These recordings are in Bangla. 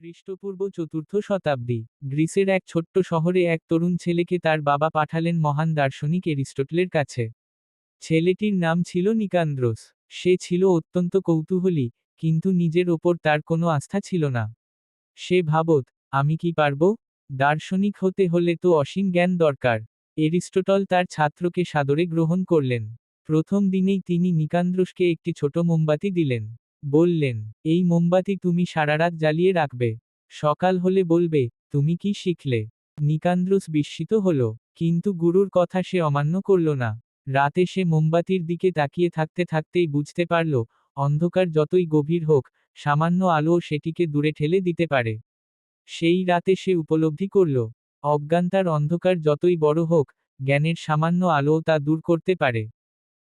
খ্রিস্টপূর্ব চতুর্থ শতাব্দী, গ্রিসের এক ছোট্ট শহরে এক তরুণ ছেলেকে তার বাবা পাঠালেন মহান দার্শনিক এরিস্টটলের কাছে। ছেলেটির নাম ছিল নিকান্দ্রোস। সে ছিল অত্যন্ত কৌতূহলী, কিন্তু নিজের ওপর তার কোনো আস্থা ছিল না। সে ভাবত, আমি কি পারব? দার্শনিক হতে হলে তো অসীম জ্ঞান দরকার। এরিস্টটল তার ছাত্রকে সাদরে গ্রহণ করলেন। প্রথম দিনেই তিনি নিকান্দ্রোসকে একটি ছোট মোমবাতি দিলেন। বললেন, এই মোমবাতি তুমি সারারাত জ্বালিয়ে রাখবে। সকাল হলে বলবে, তুমি কি শিখলে? নিকান্দ্রুস বিস্মিত হল, কিন্তু গুরুর কথা সে অমান্য করল না। রাতে সে মোমবাতির দিকে তাকিয়ে থাকতে থাকতেই বুঝতে পারল, অন্ধকার যতই গভীর হোক, সামান্য আলো সেটিকে দূরে ঠেলে দিতে পারে। সেই রাতে সে উপলব্ধি করল অজ্ঞানতার অন্ধকার যতই বড় হোক, জ্ঞানের সামান্য আলো তা দূর করতে পারে।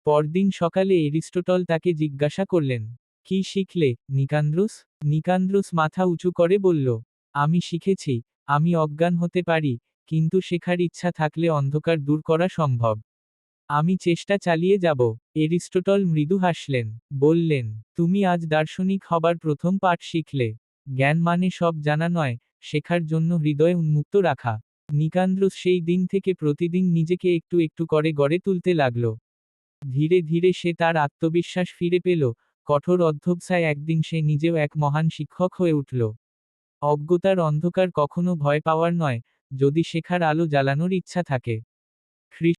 পরদিন সকালে এরিস্টটল তাকে জিজ্ঞাসা করলেন কি শিখলে? নিকান্দ্রুস? নিকান্দ্রুস মাথা উঁচু করে বলল, আমি শিখেছি, আমি অজ্ঞান হতে পারি, কিন্তু শেখার ইচ্ছা থাকলে অন্ধকার দূর করা সম্ভব। আমি চেষ্টা চালিয়ে যাব। এরিস্টোটল মৃদু হাসলেন, বললেন, তুমি আজ দার্শনিক হবার প্রথম পাঠ শিখলে। জ্ঞান মানে সব জানা নয়, শেখার জন্য হৃদয় উন্মুক্ত রাখা। নিকান্দ্রুস সেই দিন থেকে প্রতিদিন নিজেকে একটু একটু করে গড়ে তুলতে লাগল। ধীরে ধীরে সে তার আত্মবিশ্বাস ফিরে পেল কঠোর অধ্যবসায় একদিন সে নিজেও এক মহান শিক্ষক হয়ে উঠল। অজ্ঞতার অন্ধকার কখনো ভয় পাওয়ার নয়, যদি শেখার আলো জ্বালানোর ইচ্ছা থাকে।